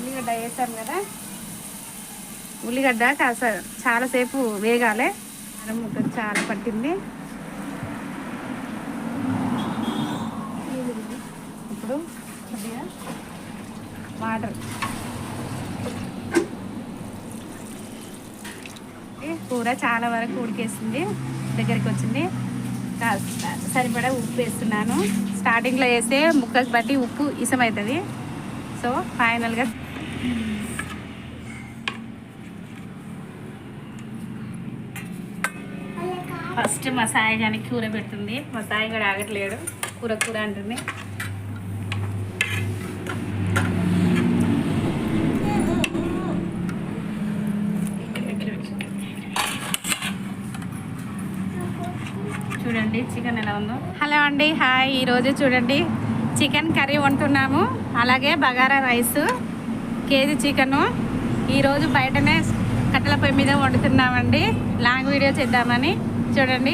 ఉల్లిగడ్డ వేసాం కదా. ఉల్లిగడ్డ కాస్త చాలాసేపు వేగాలి. అన్నం ముద్ద చాలా పట్టింది. ఇప్పుడు కొద్దిగా వాటర్. కూర చాలా వరకు ఉడికేసింది దగ్గరికి వచ్చింది. సరిపడా ఉప్పు వేస్తున్నాను. స్టార్టింగ్లో వేస్తే ముక్కకు బట్టి ఉప్పు ఇసమవుతుంది సో ఫైనల్గా ఫస్ట్ మా సాయి కానీ కూర పెడుతుంది. మా సాయి కూడా ఆగట్లేడు. కూర కూర అంటుంది. చూడండి చికెన్ ఎలా ఉందో. హలో అండి హాయ్. ఈరోజు చూడండి చికెన్ కర్రీ వండుతున్నాము. అలాగే బగారా రైస్. KG chicken. ఈరోజు బయటనే కట్టెల పొయ్యి మీద వండుతున్నామండి. లాంగ్ వీడియో చేద్దామని. చూడండి.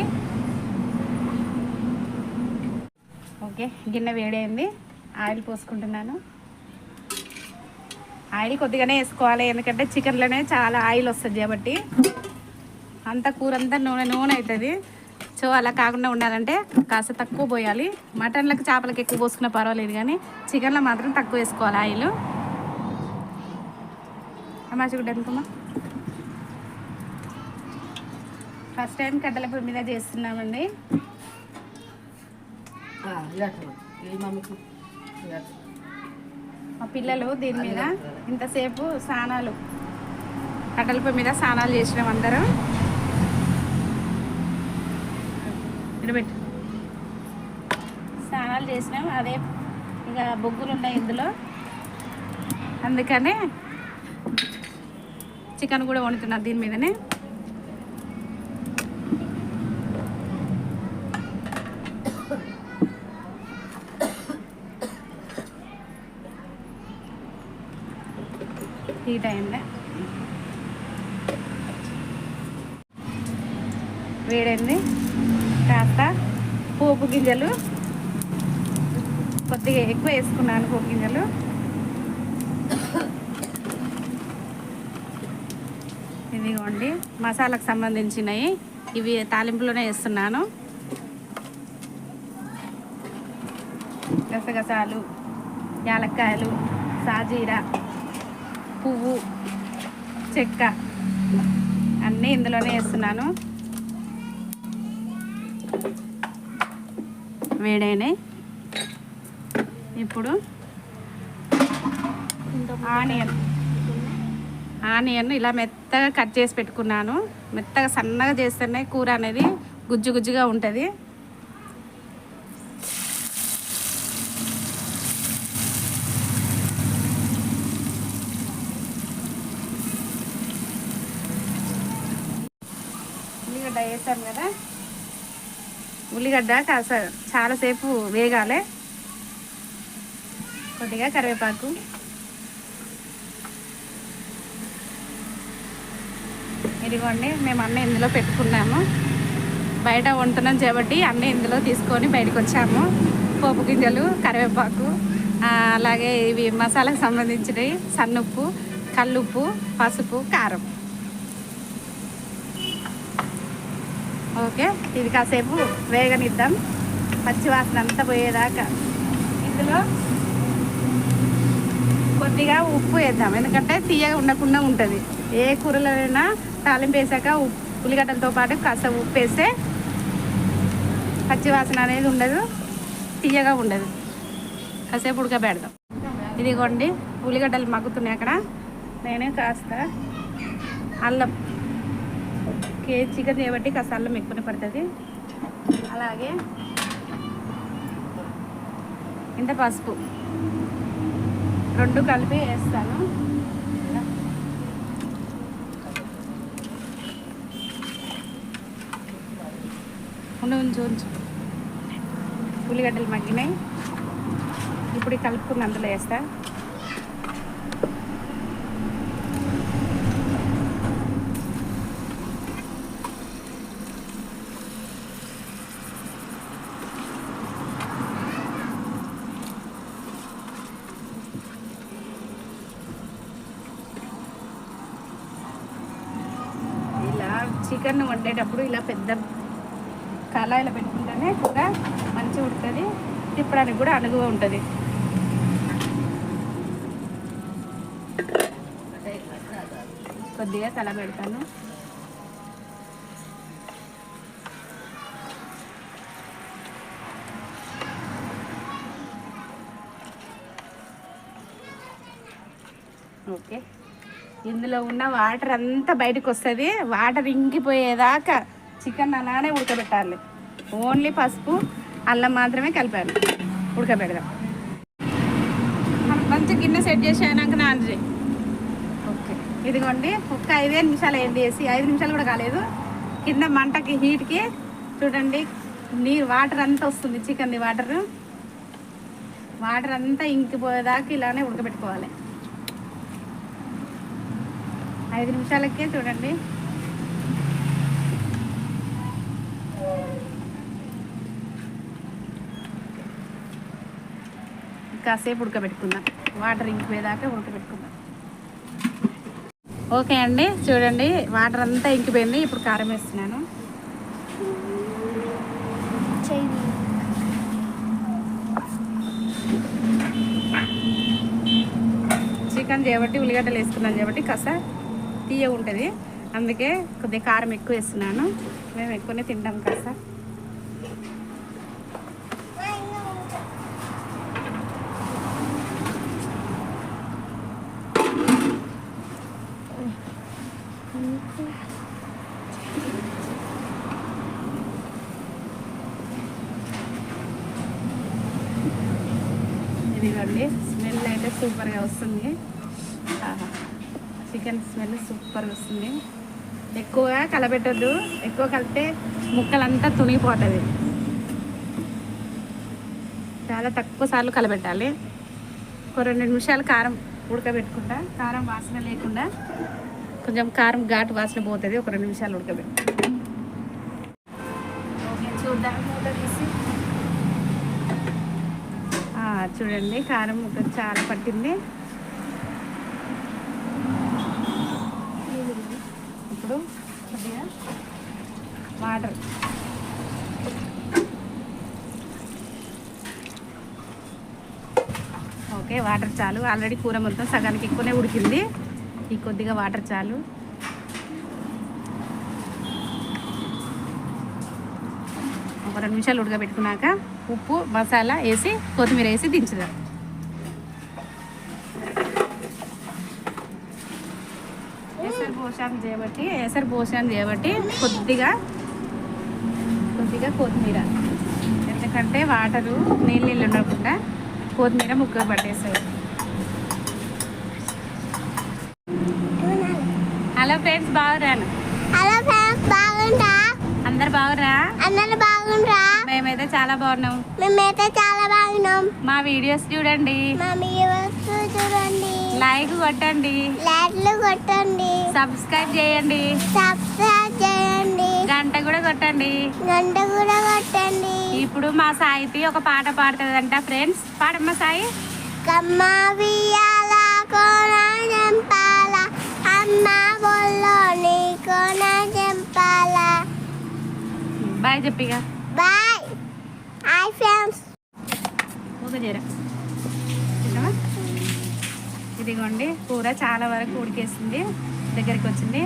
ఓకే గిన్నె వేడైంది. ఆయిల్ పోసుకుంటున్నాను. ఆయిల్ కొద్దిగానే వేసుకోవాలి ఎందుకంటే చికెన్లోనే చాలా ఆయిల్ వస్తుంది కాబట్టి. అంత కూర అంతా నూనె నూనె అవుతుంది. సో అలా కాకుండా ఉండాలంటే కాస్త తక్కువ పోయాలి. మటన్లకు చేపలకు ఎక్కువ పోసుకున్న పర్వాలేదు కానీ చికెన్లో మాత్రం తక్కువ వేసుకోవాలి ఆయిల్. అమ్మా చూడ అనుకోమా ఫస్ట్ టైం కట్టెల పొయ్యి మీద చేస్తున్నామండి. మా పిల్లలు దీని మీద ఇంతసేపు స్నానాలు కట్టెల పొయ్యి మీద స్నానాలు చేసినాం అందరం. ఇడబెట్టు స్నానాలు చేసినాం అదే ఇక బొగ్గులు ఉన్నాయి ఇందులో. అందుకనే చికెన్ కూడా వండుతున్నారు దీని మీదనే. ఈ టైంలో వేడైంది. కాస్త పోపు గింజలు కొద్దిగా ఎక్కువ వేసుకున్నాను పోపు గింజలు. ఇదిగోండి మసాలాకు సంబంధించినవి ఇవి తాలింపులోనే వేస్తున్నాను. గసగసాలు యాలక్కాయలు సాజీరా పువ్వు చెక్క అన్నీ ఇందులోనే వేస్తున్నాను. వేడైనాయి. ఇప్పుడు ఆనియన్. ఆనియన్ ఇలా మెత్తగా కట్ చేసి పెట్టుకున్నాను. మెత్తగా సన్నగా చేస్తేనే కూర అనేది గుజ్జు గుజ్జుగా ఉంటుంది. ఉల్లిగడ్డ వేసాను కదా. ఉల్లిగడ్డ కాస్త చాలాసేపు వేగాలి. కొద్దిగా కరివేపాకు. ఇదిగోండి మేము అన్నీ ఇందులో పెట్టుకున్నాము. బయట వండుతున్నాం కాబట్టి అన్నీ ఇందులో తీసుకొని బయటకు వచ్చాము. పోపు గింజలు కరివేపాకు అలాగే ఇవి మసాలాకు సంబంధించినవి సన్నుప్పు కల్లుప్పు పసుపు కారం. ఓకే ఇది కాసేపు వేగనిద్దాం. పచ్చివాసన అంతా పోయేదాకా. ఇందులో కొద్దిగా ఉప్పు వేద్దాం. ఎందుకంటే తీయగా ఉండకుండా ఉంటుంది. ఏ కూరలైనా తాలింపు వేసాక ఉప్పు ఉల్లిగడ్డలతో పాటు కాస్త ఉప్పు వేస్తే పచ్చివాసన అనేది ఉండదు తీయగా ఉండదు. కాసేపు ఉడకబెడదాం. ఇదిగోండి ఉల్లిగడ్డలు మగ్గుతున్నాయి అక్కడ. నేనే కాస్త అల్లం కేజీ చికెన్ చేయబట్టి కాస్త అల్లం ఎక్కువనే పడుతుంది. అలాగే ఇంత పసుపు రెండు కలిపి వేస్తాను. ఉండు ఉంచు ఉంచు ఉల్లిగడ్డలు మగ్గినాయి. ఇప్పుడు కలుపుకుని అందులో వేస్తా. చికెన్ వండేటప్పుడు ఇలా పెద్ద కళాయిలో పెట్టుకుంటేనే కూర మంచిగా ఉంటుంది. తిప్పడానికి కూడా అనుగువ ఉంటుంది. కొద్దిగా తల పెడతాను. ఓకే. ఇందులో ఉన్న వాటర్ అంతా బయటకు వస్తుంది. వాటర్ ఇంకిపోయేదాకా చికెన్ అలానే ఉడకబెట్టాలి. ఓన్లీ పసుపు అల్లం మాత్రమే కలిపాను ఉడకబెడదాం. మంచి గిన్నె సెట్ చేసాక నాన్ చేయి ఓకే. ఇదిగోండి ఒక్క ఐదే నిమిషాలు ఏంటి వేసి ఐదు నిమిషాలు కూడా కాలేదు. కింద మంటకి హీట్కి చూడండి నీరు వాటర్ అంతా వస్తుంది చికెన్ది వాటర్. వాటర్ అంతా ఇంకిపోయేదాకా ఇలానే ఉడకబెట్టుకోవాలి. ఐదు నిమిషాలకే చూడండి. కాసేపు ఉడకబెట్టుకుందాం. వాటర్ ఇంకిపోయేదాకా ఉడకబెట్టుకుందాం. ఓకే అండి చూడండి వాటర్ అంతా ఇంకిపోయింది. ఇప్పుడు కారం వేస్తున్నాను. చికెన్ చేయబట్టి ఉల్లిగడ్డలు వేసుకున్నాను కాబట్టి కాస్త తీయ ఉంటుంది అందుకే కొద్దిగా కారం ఎక్కువ వేస్తున్నాను. మేము ఎక్కువనే తింటాం కాస్త. ఇదిగోండి స్మెల్ అయితే సూపర్గా వస్తుంది. ఆహా. చికెన్ స్మెల్ సూపర్గా వస్తుంది. ఎక్కువగా కలబెట్టద్దు. ఎక్కువ కలిపితే ముక్కలంతా తునిగిపోతుంది. చాలా తక్కువ సార్లు కలబెట్టాలి. ఒక రెండు నిమిషాలు కారం ఉడకబెట్టుకుంటా. కారం వాసన లేకుండా కొంచెం కారం ఘాటు వాసన పోతుంది. ఒక రెండు నిమిషాలు ఉడకబెట్టుకుంటా. చూడండి కారం ముక్క చాలా పట్టింది. ఇప్పుడు కొద్దిగా వాటర్. ఓకే వాటర్ చాలు. ఆల్రెడీ కూర మొత్తం సగానికి ఎక్కువనే ఉడికింది. ఈ కొద్దిగా వాటర్ చాలు. ఒక రెండు నిమిషాలు ఉడకబెట్టుకున్నాక ఉప్పు మసాలా వేసి కొత్తిమీర వేసి దించుదాం. ఎసరు పోషాన్ చేయబట్టి ఎసరు పోషాన్ చేయబట్టి కొద్దిగా కొద్దిగా కొత్తిమీర. ఎందుకంటే వాటరు నీళ్ళు నీళ్ళు ఉండకుండా కొత్తిమీర ముక్క పట్టేస్తుంది. హలో ఫ్రెండ్స్ బాగురాను హలో ఫ్రెండ్స్. అందరు బాగురా అందరు బాగుండ్రా మేమైతే చాలా బాగున్నాం. మేమైతే చాలా బాగున్నాం. మా వీడియోస్ చూడండి. మా వ్యూవర్స్ చూడండి. లైక్ కొట్టండి. లైట్లు కొట్టండి. సబ్స్క్రైబ్ చేయండి. సబ్స్క్రైబ్ చేయండి. గంట కూడా కొట్టండి. గంట కూడా కొట్టండి. ఇప్పుడు మా సాయితి ఒక పాట పాడుతుందంట ఫ్రెండ్స్ పాడమ్మా సాయి. కమ్మ వియాల కోన చెంపాల అమ్మ బొల్లో నీ కోన బాయ్ చెప్పిగా బాయ్ హాయ్ ఫ్రెండ్స్ తిన్నావా? ఇదిగోండి కూర చాలా వరకు ఉడికేసింది దగ్గరికి వచ్చింది.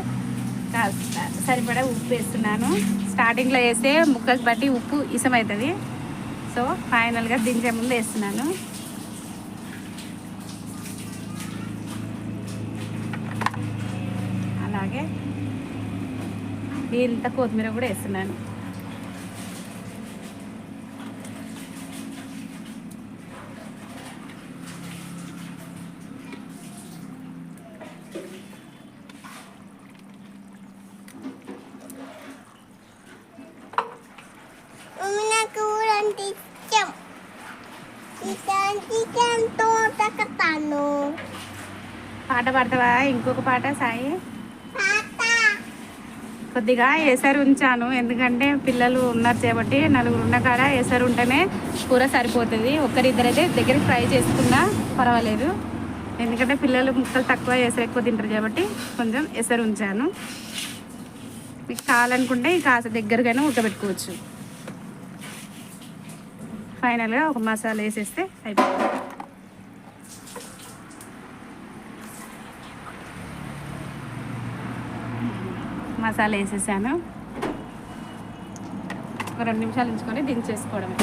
సరిపడా ఉప్పు వేస్తున్నాను. స్టార్టింగ్లో వేస్తే ముక్కకి బట్టి ఉప్పు ఇసమవుతుంది సో ఫైనల్గా దించే ముందు వేస్తున్నాను. అలాగే ఇంత కొత్తిమీర కూడా వేస్తున్నాను. పాట పాడతావా? ఇంకొక పాట సాయి? కొద్దిగా ఎసరు ఉంచాను. ఎందుకంటే పిల్లలు ఉన్నారు కాబట్టి నలుగురు ఉన్న కాడ ఎసరు ఉంటేనే కూర సరిపోతుంది. ఒక్కరిద్దరైతే దగ్గరికి ఫ్రై చేసుకున్నా పర్వాలేదు. ఎందుకంటే పిల్లలు ముక్కలు తక్కువ ఎసరు ఎక్కువ తింటారు కాబట్టి కొంచెం ఎసరు ఉంచాను. మీకు కావాలనుకుంటే కాస్త దగ్గరగానే ఉడకబెట్టుకోవచ్చు. ఫైనల్గా ఒక మసాలా వేసేస్తే అయిపోతుంది. మసాలా వేసేసాను. ఒక రెండు నిమిషాలు ఉంచుకొని దించేసుకోవడమే.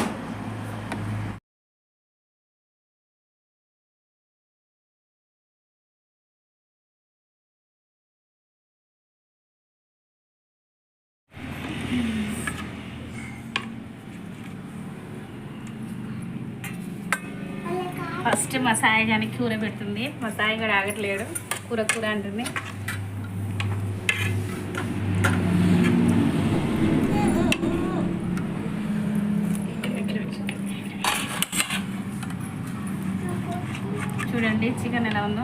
ఫస్ట్ మా సాయి కానీ కూర పెడుతుంది. మా సాయి కూడా ఆగట్లేడు కూర కూర అంటుంది. చూడండి చికెన్ ఎలా ఉందో.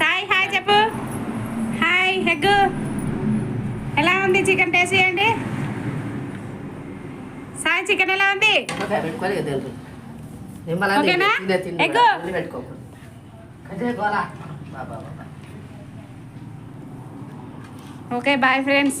సాయి హాయ్ చెప్పు. హాయ్ హెగ్గు. ఎలా ఉంది చికెన్ టేస్ట్ చేయండి. సాయి చికెన్ ఎలా ఉంది? ఓకేనా? Okay bye friends.